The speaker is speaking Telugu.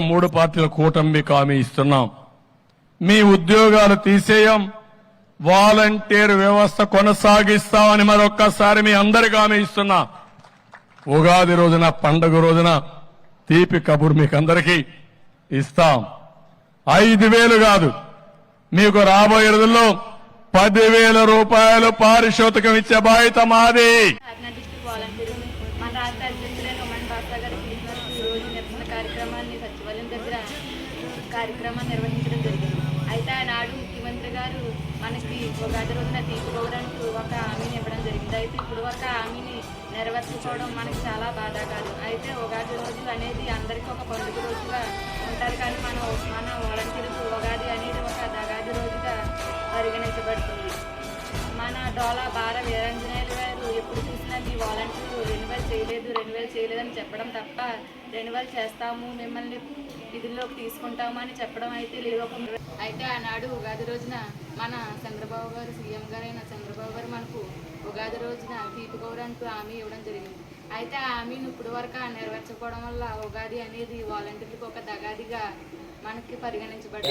మూడు పార్టీల కూటమి హామీ ఇస్తున్నాం. మీ ఉద్యోగాలు తీసేయం వాలంటీర్ వ్యవస్థ కొనసాగిస్తామని మరొక్కసారి మీ అందరికి హామీ ఇస్తున్నా. ఉగాది రోజున పండుగ రోజున తీపి కబురు మీకు అందరికీ ఇస్తాం. ఐదు వేలు కాదు మీకు రాబోయే రోజుల్లో పదివేల రూపాయలు పారితోషికం ఇచ్చే బాధ్యత మాది. కార్యక్రమాన్ని సచివాలయం దగ్గర కార్యక్రమాన్ని నిర్వహించడం జరిగింది. అయితే ఆనాడు ముఖ్యమంత్రి గారు మనకి ఉగాది రోజున తీసుకోవడానికి ఒక హామీని ఇవ్వడం జరిగింది. అయితే ఇప్పుడు వరకు హామీని నెరవేర్చుకోవడం మనకి చాలా బాధాకరం అయితే ఉగాది రోజు అనేది అందరికీ ఒక పండుగ రోజుగా ఉంటారు కానీ మన మన వాలంటీర్స్ ఉగాది అనేది ఒక దగాది రోజుగా పరిగణించబడుతుంది. మన డోలా బార వీరాంజనేయులు గారు ఎప్పుడు చూసినా రెన్యువల్ చేయలేదు రెన్యువల్ చేయలేదని చెప్పడం తప్ప రెన్యువల్ చేస్తాము మిమ్మల్ని విధుల్లోకి తీసుకుంటాము అని చెప్పడం అయితే లేదు. అయితే ఆనాడు ఉగాది రోజున మన చంద్రబాబు గారు సీఎం గారైన చంద్రబాబు గారు మనకు ఉగాది రోజున తీపి గౌరానికి హామీ ఇవ్వడం జరిగింది. అయితే ఆ హామీని ఇప్పుడు వరకు నెరవేర్చకపోవడం వల్ల ఉగాది అనేది వాలంటీర్లకు ఒక దగాదిగా మనకి పరిగణించబడింది.